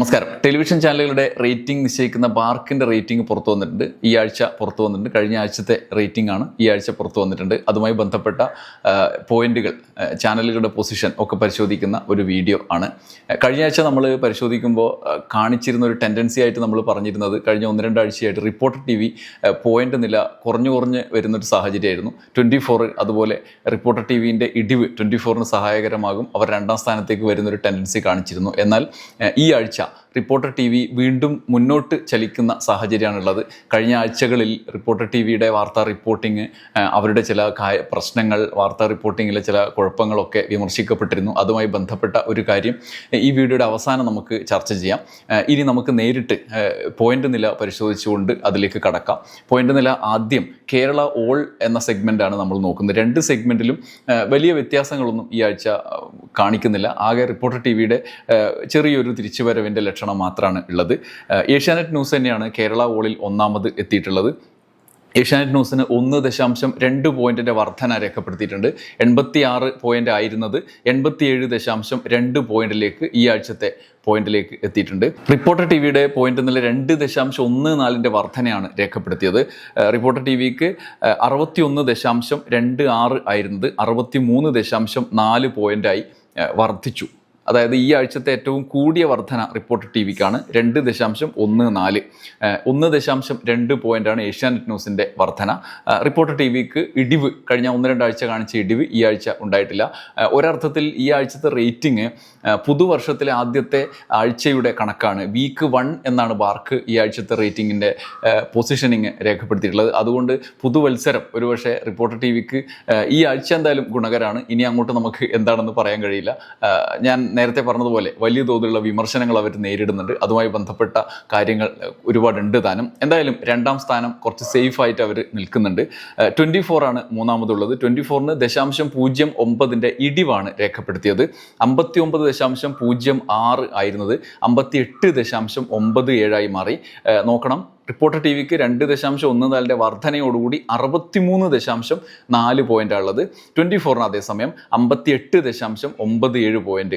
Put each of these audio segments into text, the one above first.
നമസ്കാരം. ടെലിവിഷൻ ചാനലുകളുടെ റേറ്റിംഗ് നിശ്ചയിക്കുന്ന ബാർക്കിന്റെ റേറ്റിംഗ് പുറത്തു വന്നിട്ടുണ്ട്. ഈ ആഴ്ച പുറത്തു വന്നിട്ടുണ്ട്. കഴിഞ്ഞ ആഴ്ചത്തെ റേറ്റിംഗ് ആണ് ഈ ആഴ്ച പുറത്തു വന്നിട്ടുണ്ട്. അതുമായി ബന്ധപ്പെട്ട പോയിന്റുകൾ ചാനലുകളുടെ പൊസിഷൻ ഒക്കെ പരിശോധിക്കുന്ന ഒരു വീഡിയോ ആണ്. കഴിഞ്ഞ ആഴ്ച നമ്മൾ പരിശോധിക്കുമ്പോൾ കാണിച്ചിരുന്ന ഒരു ടെൻഡൻസി ആയിട്ട് നമ്മൾ പറഞ്ഞിരുന്നത് കഴിഞ്ഞ ഒന്ന് രണ്ടാഴ്ചയായിട്ട് റിപ്പോർട്ടർ ടി വി പോയിന്റ് നില കുറഞ്ഞു കുറഞ്ഞ് വരുന്നൊരു സാഹചര്യമായിരുന്നു. ട്വന്റി ഫോർ അതുപോലെ റിപ്പോർട്ടർ ടി വിന്റെ ഇടിവ് ട്വന്റി ഫോറിന് സഹായകരമാകും. അവർ രണ്ടാം സ്ഥാനത്തേക്ക് വരുന്നൊരു ടെൻഡൻസി കാണിച്ചിരുന്നു. എന്നാൽ ഈ ആഴ്ച 下 റിപ്പോർട്ടർ ടി വി വീണ്ടും മുന്നോട്ട് ചലിക്കുന്ന സാഹചര്യമാണുള്ളത്. കഴിഞ്ഞ ആഴ്ചകളിൽ റിപ്പോർട്ടർ ടി വിയുടെ വാർത്താ റിപ്പോർട്ടിങ് അവരുടെ ചില പ്രശ്നങ്ങൾ വാർത്താ റിപ്പോർട്ടിങ്ങിലെ ചില കുഴപ്പങ്ങളൊക്കെ വിമർശിക്കപ്പെട്ടിരുന്നു. അതുമായി ബന്ധപ്പെട്ട ഒരു കാര്യം ഈ വീഡിയോയുടെ അവസാനം നമുക്ക് ചർച്ച ചെയ്യാം. ഇനി നമുക്ക് നേരിട്ട് പോയിന്റ് നില പരിശോധിച്ചുകൊണ്ട് അതിലേക്ക് കടക്കാം. പോയിന്റ് നില ആദ്യം കേരള ഓൾ എന്ന സെഗ്മെന്റാണ് നമ്മൾ നോക്കുന്നത്. രണ്ട് സെഗ്മെന്റിലും വലിയ വ്യത്യാസങ്ങളൊന്നും ഈ ആഴ്ച കാണിക്കുന്നില്ല. ആകെ റിപ്പോർട്ടർ ടി വിയുടെ ചെറിയൊരു തിരിച്ചുവരവിന്റെ ലക്ഷണം മാത്രമാണ് ഉള്ളത്. ഏഷ്യാനെറ്റ് ന്യൂസ് തന്നെയാണ് കേരള ഓളിൽ ഒന്നാമത് എത്തിയിട്ടുള്ളത്. ഏഷ്യാനെറ്റ് ന്യൂസിന് ഒന്ന് ദശാംശം രണ്ട് പോയിന്റിന്റെ വർധന രേഖപ്പെടുത്തിയിട്ടുണ്ട്. എൺപത്തി ആറ് പോയിന്റ് ആയിരുന്നത് എൺപത്തിയേഴ് ദശാംശം രണ്ട് പോയിന്റിലേക്ക് ഈ ആഴ്ചത്തെ പോയിന്റിലേക്ക് എത്തിയിട്ടുണ്ട്. റിപ്പോർട്ടർ ടി വിയുടെ പോയിന്റ് നില രണ്ട് ദശാംശം ഒന്ന് നാലിന്റെ വർധനയാണ് രേഖപ്പെടുത്തിയത്. റിപ്പോർട്ടർ ടി വിക്ക് അറുപത്തി ഒന്ന് ദശാംശം രണ്ട് ആറ് ആയിരുന്നത് അറുപത്തി മൂന്ന് ദശാംശം നാല് പോയിന്റായി വർദ്ധിച്ചു അതായത് ഈ ആഴ്ചത്തെ ഏറ്റവും കൂടിയ വർധന റിപ്പോർട്ട് ടി വിക്കാണ് രണ്ട് ദശാംശം ഒന്ന് നാല്. ഒന്ന് ദശാംശം രണ്ട് പോയിന്റാണ് ഏഷ്യാനെറ്റ് ന്യൂസിന്റെ വർധന. റിപ്പോർട്ട് ടി വിക്ക് ഇടിവ് കഴിഞ്ഞ ഒന്ന് രണ്ടാഴ്ച കാണിച്ച ഇടിവ് ഈ ആഴ്ച ഉണ്ടായിട്ടില്ല. ഒരർത്ഥത്തിൽ ഈ ആഴ്ചത്തെ റേറ്റിംഗ് പുതുവർഷത്തിലെ ആദ്യത്തെ ആഴ്ചയുടെ കണക്കാണ്. വീക്ക് വൺ എന്നാണ് ബാർക്ക് ഈ ആഴ്ചത്തെ റേറ്റിംഗിന്റെ പൊസിഷനിങ് രേഖപ്പെടുത്തിയിട്ടുള്ളത്. അതുകൊണ്ട് പുതുവത്സരം ഒരുപക്ഷെ റിപ്പോർട്ട് ടി വിക്ക് ഈ ആഴ്ച എന്തായാലും ഗുണകരമാണ് ഇനി അങ്ങോട്ട് നമുക്ക് എന്താണെന്ന് പറയാൻ കഴിയില്ല. ഞാൻ നേരത്തെ പറഞ്ഞതുപോലെ വലിയ തോതിലുള്ള വിമർശനങ്ങൾ അവർ നേരിടുന്നുണ്ട്. അതുമായി ബന്ധപ്പെട്ട കാര്യങ്ങൾ ഒരുപാടുണ്ട് താനും. എന്തായാലും രണ്ടാം സ്ഥാനം കുറച്ച് സേഫ് ആയിട്ട് അവർ നിൽക്കുന്നുണ്ട്. ട്വന്റി ഫോർ ആണ് മൂന്നാമതുള്ളത്. ട്വന്റി ഫോറിന് ദശാംശം പൂജ്യം ഒമ്പതിന്റെ ഇടിവാണ് രേഖപ്പെടുത്തിയത്. അമ്പത്തി ഒമ്പത് ദശാംശം പൂജ്യം ആറ് ആയിരുന്നത്. അമ്പത്തി എട്ട് ദശാംശം ഒമ്പത് ഏഴായി മാറി. നോക്കണം. റിപ്പോർട്ടർ ടി വിക്ക് രണ്ട് ദശാംശം ഒന്ന് നാലിന്റെ വർധനയോടുകൂടി അറുപത്തിമൂന്ന് ദശാംശം നാല് പോയിന്റാണ് ഉള്ളത്. ട്വന്റി ഫോറിന് അതേസമയം അമ്പത്തി എട്ട് ദശാംശം ഒമ്പത് ഏഴ് പോയിന്റ്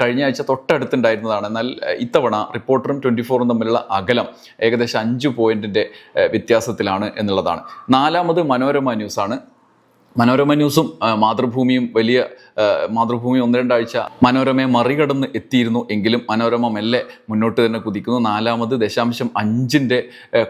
കഴിഞ്ഞ ആഴ്ച തൊട്ടടുത്തുണ്ടായിരുന്നതാണ്. എന്നാൽ ഇത്തവണ റിപ്പോർട്ടറും ട്വന്റി ഫോറും തമ്മിലുള്ള അകലം ഏകദേശം അഞ്ച് പോയിന്റിന്റെ വ്യത്യാസത്തിലാണ് എന്നുള്ളതാണ്. നാലാമത് മനോരമ ന്യൂസാണ് മനോരമ ന്യൂസും മാതൃഭൂമിയും വലിയ മാതൃഭൂമി ഒന്ന് രണ്ടാഴ്ച മനോരമയെ മറികടന്ന് എത്തിയിരുന്നു എങ്കിലും മനോരമ മെല്ലെ മുന്നോട്ട് തന്നെ കുതിക്കുന്നു. നാലാമത് ദശാംശം അഞ്ചിന്റെ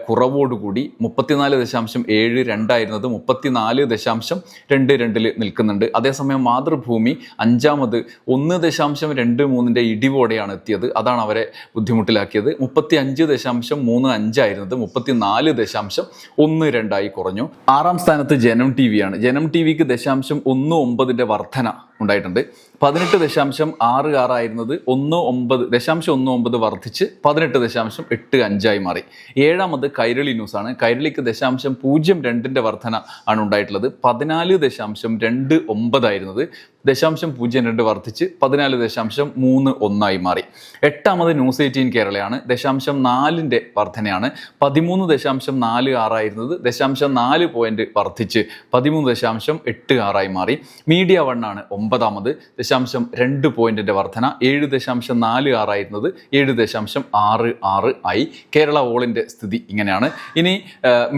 കുറവോടുകൂടി മുപ്പത്തിനാല് ദശാംശം ഏഴ് രണ്ടായിരുന്നത് മുപ്പത്തിനാല് ദശാംശം രണ്ട് രണ്ടിൽ നിൽക്കുന്നുണ്ട്. അതേസമയം മാതൃഭൂമി അഞ്ചാമത് ഒന്ന് ദശാംശം രണ്ട് മൂന്നിന്റെ ഇടിവോടെയാണ് എത്തിയത്. അതാണ് അവരെ ബുദ്ധിമുട്ടിലാക്കിയത്. മുപ്പത്തി അഞ്ച് ദശാംശം മൂന്ന് അഞ്ചായിരുന്നത് മുപ്പത്തിനാല് ദശാംശം ഒന്ന് രണ്ടായി കുറഞ്ഞു. ആറാം സ്ഥാനത്ത് ജനം ടി വിയാണ് ജനം ടി വിക്ക് ദശാംശം ഒന്ന് ഒമ്പതിന്റെ വർധന. ഉണ്ടായിട്ടുണ്ട്. പതിനെട്ട് ദശാംശം ആറ് ആറായിരുന്നത് ഒന്ന് ഒമ്പത് ദശാംശം ഒന്ന് ഒമ്പത് വർദ്ധിച്ച് പതിനെട്ട് ദശാംശം എട്ട് അഞ്ചായി മാറി. ഏഴാമത് കൈരളി ന്യൂസാണ്. കൈരളിക്ക് ദശാംശം പൂജ്യം രണ്ടിന്റെ വർധന ആണ് ഉണ്ടായിട്ടുള്ളത്. പതിനാല് ദശാംശം രണ്ട് ഒമ്പതായിരുന്നത് ദശാംശം പൂജ്യം രണ്ട് വർദ്ധിച്ച് പതിനാല് ദശാംശം മൂന്ന് ഒന്നായി മാറി. എട്ടാമത് ന്യൂസ് എയ്റ്റീൻ കേരളയാണ്. ദശാംശം നാലിന്റെ വർധനയാണ്. പതിമൂന്ന് ദശാംശം നാല് ആറായിരുന്നത് ദശാംശം നാല് പോയിന്റ് വർദ്ധിച്ച് പതിമൂന്ന് ദശാംശം എട്ട് ആറായി മാറി. മീഡിയ വണ്ണാണ് ഒമ്പതാമത് ദശാംശം രണ്ട് പോയിന്റിന്റെ വർധന. ഏഴ് ദശാംശം നാല് ആറായിരുന്നത് ഏഴ് ദശാംശം ആറ് ആറ് ആയി. കേരള ഓളിന്റെ സ്ഥിതി ഇങ്ങനെയാണ്. ഇനി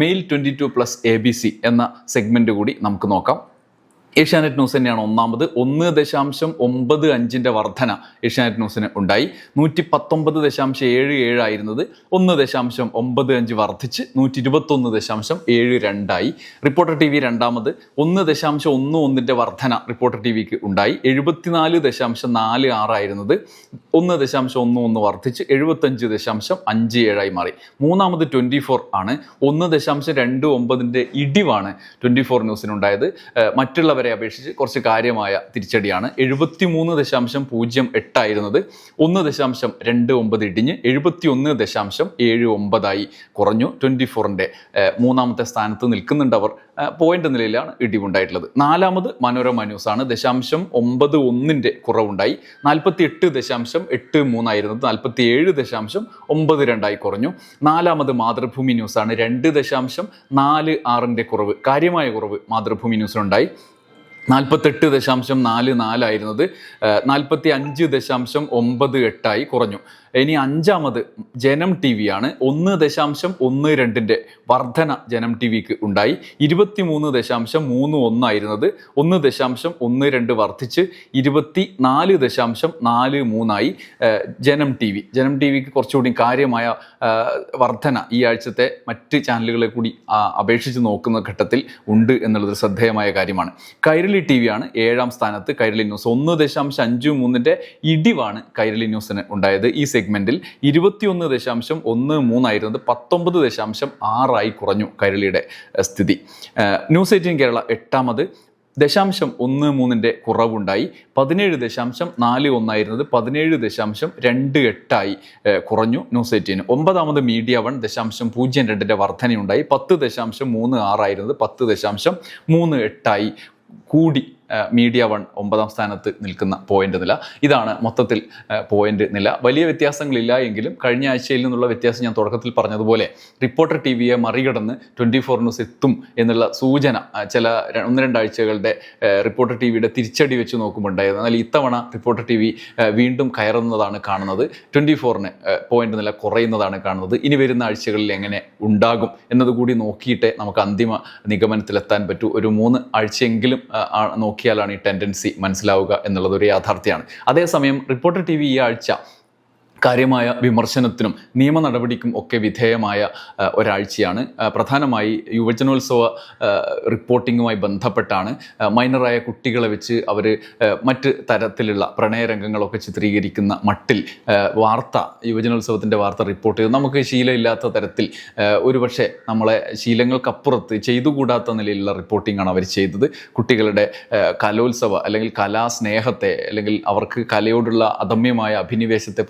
male twenty two plus A B C എന്ന സെഗ്മെന്റ് കൂടി നമുക്ക് നോക്കാം. ഏഷ്യാനെറ്റ് ന്യൂസ് തന്നെയാണ് ഒന്നാമത് ഒന്ന് ദശാംശം ഒമ്പത് അഞ്ചിന്റെ വർധന ഏഷ്യാനെറ്റ് ന്യൂസിന് ഉണ്ടായി. നൂറ്റി പത്തൊമ്പത് ദശാംശം ഏഴ് ഏഴായിരുന്നത് ഒന്ന് ദശാംശം ഒമ്പത് അഞ്ച് വർദ്ധിച്ച് നൂറ്റി ഇരുപത്തൊന്ന് ദശാംശം ഏഴ് രണ്ടായി. റിപ്പോർട്ടർ ടി വി രണ്ടാമത് ഒന്ന് ദശാംശം ഒന്ന് ഒന്നിന്റെ വർധന റിപ്പോർട്ടർ ടി വിക്ക് ഉണ്ടായി. എഴുപത്തിനാല് ദശാംശം നാല് ആറായിരുന്നത് ഒന്ന് ദശാംശം ഒന്ന് ഒന്ന് വർദ്ധിച്ച് എഴുപത്തഞ്ച് ദശാംശം അഞ്ച് ഏഴായി മാറി. മൂന്നാമത് ട്വന്റി ഫോർ ആണ്. ഒന്ന് ദശാംശം രണ്ട് ഒമ്പതിന്റെ ഇടിവാണ് ട്വന്റി ഫോർ ന്യൂസിനുണ്ടായത്. ഏഹ് മറ്റുള്ളവരെ അപേക്ഷിച്ച് കുറച്ച് കാര്യമായ തിരിച്ചടിയാണ്. എഴുപത്തി മൂന്ന് ദശാംശം പൂജ്യം എട്ടായിരുന്നത്. ഒന്ന് ദശാംശം രണ്ട് ഒമ്പത് ഇടിഞ്ഞ് എഴുപത്തി ഒന്ന് ദശാംശം ഏഴ് ഒമ്പതായി കുറഞ്ഞു. ട്വന്റി ഫോറിന്റെ മൂന്നാമത്തെ സ്ഥാനത്ത് നിൽക്കുന്നുണ്ട് അവർ. പോയിന്റ് നിലയിലാണ് ഇടിവുണ്ടായിട്ടുള്ളത്. നാലാമത് മനോരമ ന്യൂസാണ് ദശാംശം ഒമ്പത് ഒന്നിന്റെ കുറവുണ്ടായി. നാൽപ്പത്തി എട്ട് ദശാംശം എട്ട് മൂന്നായിരുന്നത്. നാൽപ്പത്തി ഏഴ് ദശാംശം ഒമ്പത് രണ്ടായി കുറഞ്ഞു. നാലാമത് മാതൃഭൂമി ന്യൂസാണ് രണ്ട് ദശാംശം നാല് ആറിന്റെ കുറവ് കാര്യമായ കുറവ് മാതൃഭൂമി ന്യൂസിനുണ്ടായി നാൽപ്പത്തെട്ട് ദശാംശം നാല് നാലായിരുന്നത് നാൽപ്പത്തി അഞ്ച് ദശാംശം ഒമ്പത് എട്ടായി കുറഞ്ഞു. ഇനി അഞ്ചാമത് ജനം ടി വി ആണ്. ഒന്ന് ദശാംശം ഒന്ന് രണ്ടിന്റെ വർധന ജനം ടി വിക്ക് ഉണ്ടായി. ഇരുപത്തി മൂന്ന് ദശാംശം മൂന്ന് ഒന്നായിരുന്നത്. ഒന്ന് ദശാംശം ഒന്ന് രണ്ട് വർദ്ധിച്ച് ഇരുപത്തി നാല് ദശാംശം നാല് മൂന്നായി. Janam T V. Janam T വിക്ക് കുറച്ചുകൂടി കാര്യമായ വർധന ഈ ആഴ്ചത്തെ മറ്റ് ചാനലുകളെ കൂടി അപേക്ഷിച്ച് നോക്കുന്ന ഘട്ടത്തിൽ ഉണ്ട് എന്നുള്ളത് ശ്രദ്ധേയമായ കാര്യമാണ്. കൈരളി ടി വി ആണ് ഏഴാം സ്ഥാനത്ത്. കൈരളി ന്യൂസ് ഒന്ന് ദശാംശം അഞ്ച് മൂന്നിന്റെ ഇടിവാണ് കൈരളി ന്യൂസിന് ഉണ്ടായത്. ഈ സെഗ്മെന്റിൽ ഇരുപത്തിയൊന്ന് ദശാംശം ഒന്ന് മൂന്നായിരുന്നത് പത്തൊമ്പത് ദശാംശം ആറായി കുറഞ്ഞു കൈരളിയുടെ സ്ഥിതി. ന്യൂസ് എയ്റ്റീൻ കേരള എട്ടാമത്. ദശാംശം ഒന്ന് മൂന്നിന്റെ കുറവുണ്ടായി. പതിനേഴ് ദശാംശം നാല് ഒന്നായിരുന്നത് പതിനേഴ് ദശാംശം രണ്ട് എട്ടായി കുറഞ്ഞു ന്യൂസ് എയ്റ്റീന്. ഒമ്പതാമത് മീഡിയ വൺ ദശാംശം പൂജ്യം രണ്ടിന്റെ വർധനയുണ്ടായി. പത്ത് ദശാംശം മൂന്ന് ആറായിരുന്നത് പത്ത് ദശാംശം മൂന്ന് എട്ടായി കൂടി മീഡിയ വൺ ഒമ്പതാം സ്ഥാനത്ത് നിൽക്കുന്ന പോയിന്റ് നില. ഇതാണ് മൊത്തത്തിൽ പോയിന്റ് നില. വലിയ വ്യത്യാസങ്ങളില്ല എങ്കിലും കഴിഞ്ഞ ആഴ്ചയിൽ നിന്നുള്ള വ്യത്യാസം ഞാൻ തുടക്കത്തിൽ പറഞ്ഞതുപോലെ റിപ്പോർട്ടർ ടി വിയെ മറികടന്ന് ട്വന്റി ഫോർ ന്യൂസ് എത്തും എന്നുള്ള സൂചന ചില ഒന്ന് രണ്ടാഴ്ചകളുടെ റിപ്പോർട്ടർ ടി വിയുടെ തിരിച്ചടി വെച്ച് നോക്കുമ്പോൾ ഉണ്ടായത് എന്നാൽ ഇത്തവണ റിപ്പോർട്ടർ ടി വി വീണ്ടും കയറുന്നതാണ് കാണുന്നത്. ട്വന്റി ഫോറിന് പോയിന്റ് നില കുറയുന്നതാണ് കാണുന്നത്. ഇനി വരുന്ന ആഴ്ചകളിൽ എങ്ങനെ ഉണ്ടാകും എന്നതുകൂടി നോക്കിയിട്ടേ നമുക്ക് അന്തിമ നിഗമനത്തിലെത്താൻ പറ്റൂ. ഒരു മൂന്ന് ആഴ്ചയെങ്കിലും ആ, നോക്കിയാലാണ് ഈ ടെൻഡൻസി മനസ്സിലാവുക എന്നുള്ളത് ഒരു യാഥാർത്ഥ്യമാണ്. അതേസമയം റിപ്പോർട്ടർ ടി വി ഈ ആഴ്ച കാര്യമായ വിമർശനത്തിനും നിയമ നടപടിക്കും ഒക്കെ വിധേയമായ ഒരാഴ്ചയാണ്. പ്രധാനമായി യുവജനോത്സവ റിപ്പോർട്ടിങ്ങുമായി ബന്ധപ്പെട്ടാണ് മൈനറായ കുട്ടികളെ വെച്ച് അവർ മറ്റ് തരത്തിലുള്ള പ്രണയരംഗങ്ങളൊക്കെ ചിത്രീകരിക്കുന്ന മട്ടിൽ വാർത്ത യുവജനോത്സവത്തിന്റെ വാർത്ത റിപ്പോർട്ട് ചെയ്തു. നമുക്ക് ശീലമില്ലാത്ത തരത്തിൽ ഒരുപക്ഷെ നമ്മളെ ശീലങ്ങൾക്കപ്പുറത്ത് ചെയ്തുകൂടാത്ത നിലയിലുള്ള റിപ്പോർട്ടിങ്ങാണ് അവർ ചെയ്തത്. കുട്ടികളുടെ കലോത്സവ അല്ലെങ്കിൽ കലാസ്നേഹത്തെ അല്ലെങ്കിൽ അവർക്ക് കലയോടുള്ള അദമ്യമായ അഭിനിവേശത്തെ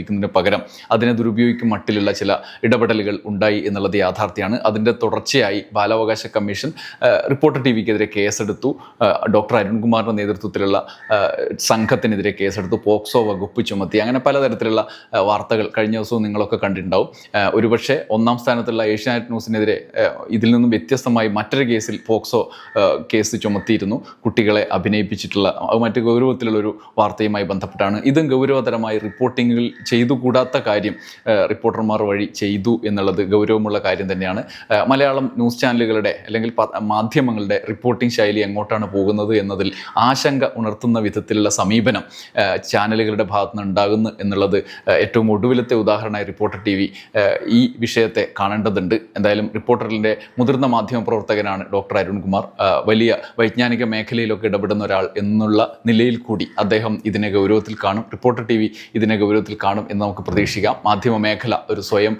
പ്രോത്സാഹിപ്പിക്കുന്നതിന് പകരം അതിനെ ദുരുപയോഗിക്കും മട്ടിലുള്ള ചില ഇടപെടലുകൾ ഉണ്ടായി എന്നുള്ളത് യാഥാർത്ഥ്യമാണ്. അതിന്റെ തുടർച്ചയായി ബാലാവകാശ കമ്മീഷൻ റിപ്പോർട്ടർ ടി വിക്കെതിരെ കേസെടുത്തു ഡോക്ടർ അരുൺകുമാറിന്റെ നേതൃത്വത്തിലുള്ള സംഘത്തിനെതിരെ കേസെടുത്തു. പോക്സോ വകുപ്പ് ചുമത്തി. അങ്ങനെ പലതരത്തിലുള്ള വാർത്തകൾ കഴിഞ്ഞ ദിവസവും നിങ്ങളൊക്കെ കണ്ടിട്ടുണ്ടാവും. ഒരുപക്ഷെ ഒന്നാം സ്ഥാനത്തുള്ള ഏഷ്യാനെറ്റ് ന്യൂസിനെതിരെ ഇതിൽ നിന്നും വ്യത്യസ്തമായി മറ്റൊരു കേസിൽ പോക്സോ കേസ് ചുമത്തിയിരുന്നു. കുട്ടികളെ അഭിനയിപ്പിച്ചിട്ടുള്ള മറ്റ് ഗൗരവത്തിലുള്ള ഒരു വാർത്തയുമായി ബന്ധപ്പെട്ടാണ്. ഇതും ഗൗരവതരമായി റിപ്പോർട്ടിങ്ങുകൾ ചെയ്തുകൂടാത്ത കാര്യം റിപ്പോർട്ടർമാർ വഴി ചെയ്തു എന്നുള്ളത് ഗൗരവമുള്ള കാര്യം തന്നെയാണ്. മലയാളം ന്യൂസ് ചാനലുകളുടെ അല്ലെങ്കിൽ മാധ്യമങ്ങളുടെ റിപ്പോർട്ടിംഗ് ശൈലി എങ്ങോട്ടാണ് പോകുന്നത് എന്നതിൽ ആശങ്ക ഉണർത്തുന്ന വിധത്തിലുള്ള സമീപനം ചാനലുകളുടെ ഭാഗത്ത് നിന്ന് ഉണ്ടാകുന്നു എന്നുള്ളത് ഏറ്റവും ഒടുവിലത്തെ ഉദാഹരണമായി റിപ്പോർട്ടർ ടി വി ഈ വിഷയത്തെ കാണേണ്ടതുണ്ട്. എന്തായാലും റിപ്പോർട്ടറിന്റെ മുതിർന്ന മാധ്യമ പ്രവർത്തകനാണ് ഡോക്ടർ അരുൺകുമാർ. വലിയ വൈജ്ഞാനിക മേഖലയിലൊക്കെ ഇടപെടുന്ന ഒരാൾ എന്നുള്ള നിലയിൽ കൂടി അദ്ദേഹം ഇതിനെ ഗൗരവത്തിൽ കാണും. റിപ്പോർട്ടർ ടി വി ഇതിനെ ഗൗരവത്തിൽ കാണും. എന്ന് നമുക്ക് പ്രതീക്ഷിക്കാം. മാധ്യമ മേഖല ഒരു സ്വയം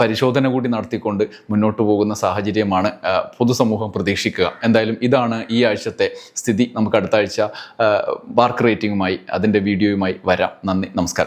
പരിശോധന കൂടി നടത്തിക്കൊണ്ട് മുന്നോട്ട് പോകുന്ന സാഹചര്യമാണ് പൊതുസമൂഹം പ്രതീക്ഷിക്കുക. എന്തായാലും ഇതാണ് ഈ ആഴ്ചത്തെ സ്ഥിതി. നമുക്ക് അടുത്ത ആഴ്ച വാർക്ക് റേറ്റിംഗുമായി അതിന്റെ വീഡിയോയുമായി വരാം. നന്ദി നമസ്കാരം.